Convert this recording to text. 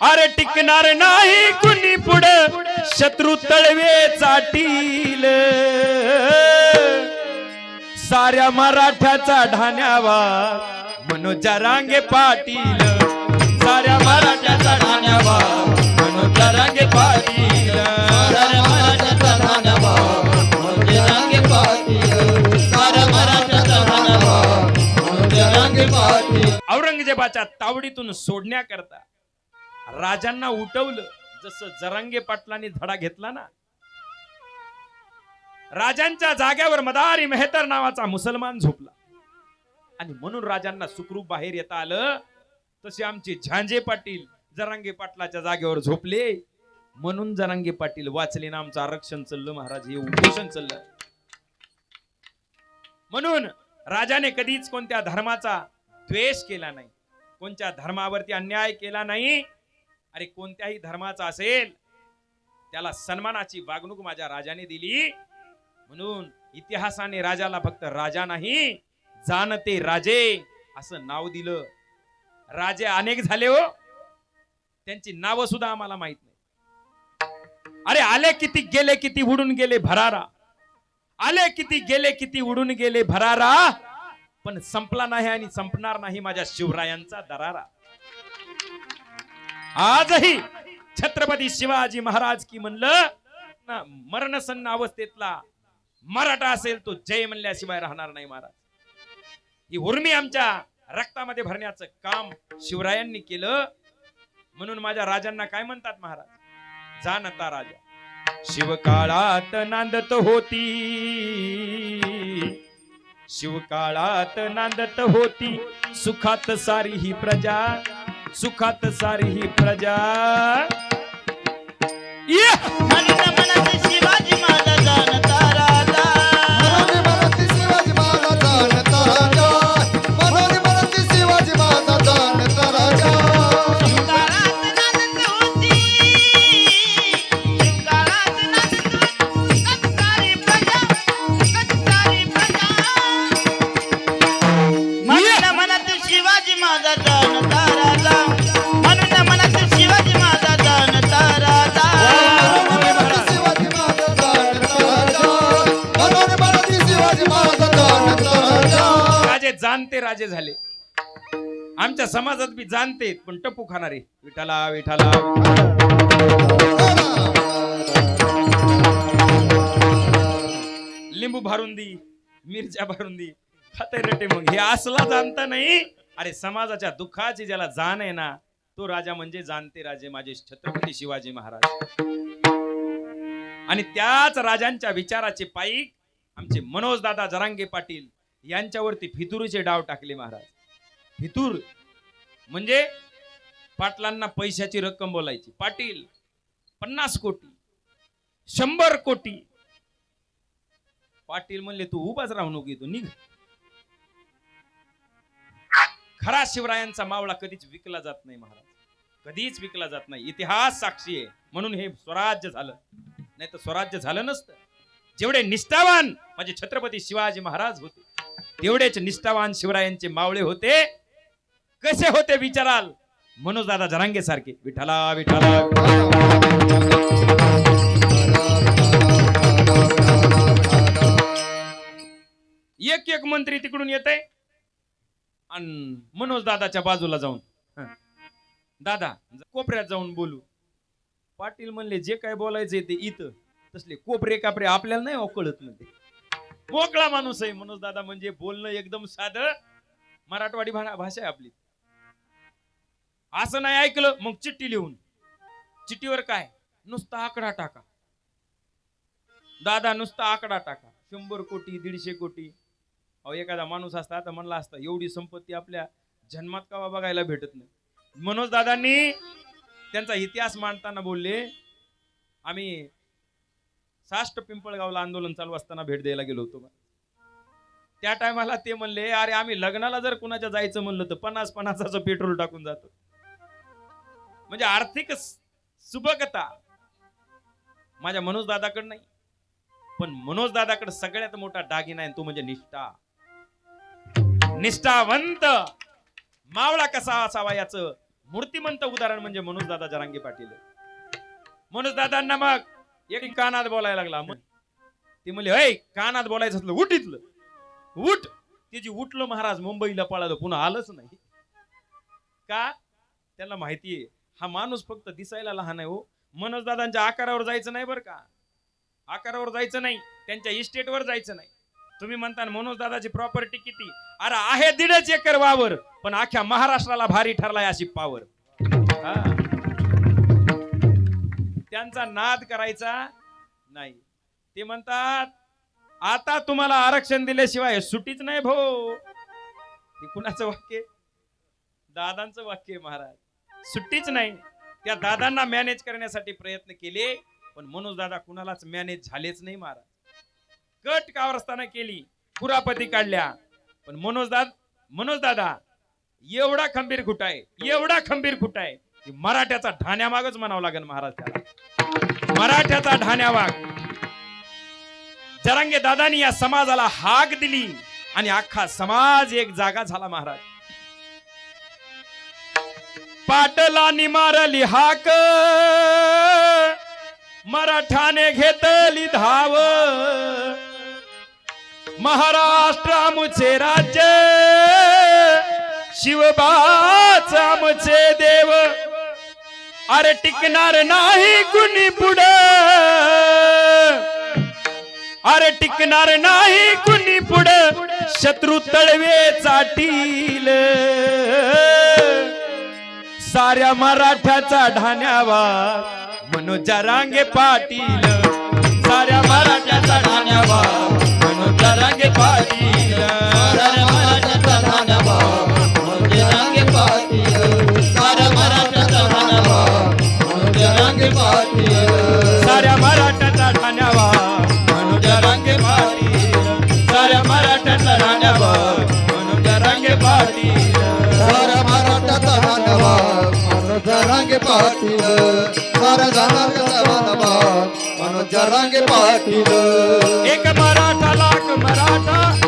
अरे टिकणार नाही कुणी पुढं? शत्रू तळवे चाटील. साऱ्या मराठ्याचा ढाण्यावा मनोजा रांगे पाटील. साऱ्या मराठ्याचा ढाण्यावा मनोजा रांगे पाटील. साऱ्या मराठ्याचा रांगे पाटील. साऱ्या मराठ्याचा रांगे पाटील. औरंगजेबाच्या तावडीतून सोडण्याकरता राजांना उठवलं. जसं जरांगे पाटलांनी धडा घेतला ना. राजांच्या जाग्यावर मदारी मेहतर नावाचा मुसलमान झोपला. आणि म्हणून राजांना सुखरूप बाहेर येता आलं. तसे आमचे झांजे पाटील जरांगे पाटलाच्या जागेवर झोपले. म्हणून जरांगे पाटील वाचले ना आमचं आरक्षण चाललं महाराज हे उपोषण चाललं. म्हणून राजाने कधीच कोणत्या धर्माचा द्वेष केला नाही. कोणत्या धर्मावरती अन्याय केला नाही. अरे कोणत्याही धर्माचा असेल त्याला सन्मानाची वागणूक माझ्या राजाने दिली. म्हणून इतिहासाने राजाला फक्त राजा नाही जाणते राजे असं नाव दिलं. राजे अनेक झाले हो. त्यांची नावं सुद्धा आम्हाला माहीत नाही. अरे आले किती गेले किती उडून गेले भरारा. आले किती गेले किती उडून गेले भरारा. पण संपला नाही आणि संपणार नाही माझ्या शिवरायांचा दरारा. आजही छत्रपती शिवाजी महाराज की म्हणलं ना मरणसन्न अवस्थेतला मराठा असेल तो जय म्हणल्याशिवाय राहणार नाही महाराज. ही उर्मी आमच्या रक्तामध्ये भरण्याचं काम शिवरायांनी केलं. म्हणून माझ्या राजांना काय म्हणतात महाराज? जाणता राजा शिवकाळात नांदत होती. शिवकाळात नांदत होती. सुखात सारी ही प्रजा. सुखात सारी ही प्रजा. जाणते राजे झाले. आमच्या समाजात बी जाणते पण टप्पू खाणारे. विठाला विठाला. लिंबू भारून दी मिरच्या भारून दी. खाते रटे मग. हे असला जाणता नाही. अरे समाजाच्या दुःखाची ज्याला जाण आहे ना तो राजा म्हणजे जाणते राजे माझे छत्रपती शिवाजी महाराज. आणि त्याच राजांच्या विचाराचे पायी आमचे मनोज दादा जरांगे पाटील यांच्यावरती फितुरीचे डाव टाकले महाराज. फितूर म्हणजे पाटलांना पैशाची रक्कम बोलायची. पाटील पन्नास कोटी शंभर कोटी. पाटील म्हणले तू उभाच राहू नको तू निघ. खरा शिवरायांचा मावळा कधीच विकला जात नाही महाराज. कधीच विकला जात नाही. इतिहास साक्षी आहे. म्हणून हे स्वराज्य झालं. नाही तर स्वराज्य झालं नसतं. जेवढे निष्ठावान माझे छत्रपती शिवाजी महाराज होते तेवढेच निष्ठावान शिवरायांचे मावळे होते. कसे होते विचाराल? मनोज दादा जरांगे सारखे. विठाला विठाला एक एक मंत्री तिकडून येते आणि मनोज दादाच्या बाजूला जाऊन. दादा कोपऱ्यात जाऊन बोलू. पाटील म्हणले जे काय बोलायचे ते इथं. तसले कोपरे कापरे आपल्याला नाही हो ओकळत म्हणते. मोकळा माणूस आहे मनोज दादा म्हणजे बोलणं एकदम साधं. मराठवाडी भा- भाषा आहे आपली. असं नाही ऐकलं मग चिठ्ठी लिहून. चिठ्ठीवर काय? नुसता आकडा टाका. दादा नुसता आकडा टाका. शंभर कोटी दीडशे कोटी. अहो एखादा माणूस असता आता म्हणला असता एवढी संपत्ती आपल्या जन्मात कवा बघायला भेटत नाही. मनोज दादांनी त्यांचा इतिहास मांडताना बोलले आम्ही साष्ट पिंपळगावला आंदोलन चालू असताना भेट द्यायला गेलो होतो त्या टायमाला ते म्हणले अरे आम्ही लग्नाला जर कुणाच्या जायचं म्हणलं तर पन्नास पन्नासाचं पेट्रोल टाकून जातो. म्हणजे आर्थिक सुबकता माझ्या मनोज दादाकडे नाही. पण मनोज दादाकडे सगळ्यात मोठा दागिना आहे तो म्हणजे निष्ठा. निष्ठावंत मावळा कसा असावा याचं मूर्तिमंत उदाहरण म्हणजे मनोज दादा जरांगे पाटील. मनोज दादांना मग एक कानात बोलायला लागला. मग ते म्हणली अय कानात बोलायचं असलं उठ इथलं. उठ. तिची उठलं महाराज मुंबईला पळालं पुन्हा आलंच नाही. का? त्याला माहितीये हा माणूस फक्त दिसायला लहान आहे हो. मनोज दादांच्या आकारावर जायचं नाही बरं का? आकारावर जायचं नाही त्यांच्या इस्टेटवर जायचं नाही. तुम्ही म्हणता मनोज दादाची प्रॉपर्टी किती? अरे आहे दीडच एकर वावर पण अख्ख्या महाराष्ट्राला भारी ठरलाय अशी पावर हा. त्यांचा नाद करायचा नाही. ते म्हणतात आता तुम्हाला आरक्षण दिल्याशिवाय सुटीच नाही भो. हे कुणाचं वाक्य? दादांचं वाक्य महाराज. सुट्टीच नाही. त्या दादांना मॅनेज करण्यासाठी प्रयत्न केले पण मनोज दादा कुणालाच मॅनेज झालेच नाही महाराज. कट कारस्थाना केली पुरापती काढल्या. पण मनोज दाद मनोज दादा एवढा खंबीर खुटाय एवढा खंबीर खुटाय मराठ्याचा ढाण्यामागच म्हणावं लागेल महाराज त्याला. मराठ्याचा ढाण्यावाग जरांगे दादानी या समाजाला हाक दिली आणि अख्खा समाज एक जागा झाला महाराज. पाटलानी मारली हाक. मराठाने घेतली धाव. महाराष्ट्र आमचे राज्य. शिवबाच आमचे देव. अरे टिकणार नाही कुणी पुढे? अरे टिकणार नाही कुणी पुढे? शत्रू तळवे चाटील. साऱ्या मराठ्याचा ढाण्यावा मनोजा रांगे पाटील. साऱ्या मराठ्याचा ढाण्यावा मनोजा रांगे पाटील. रांगे महाराष्ट्राचा धन्यवाद मनोज रांगे पाटील साऱ्या जनार्दनाचा धन्यवाद मनोज रांगे पाटील एक मराठा लाख मराठा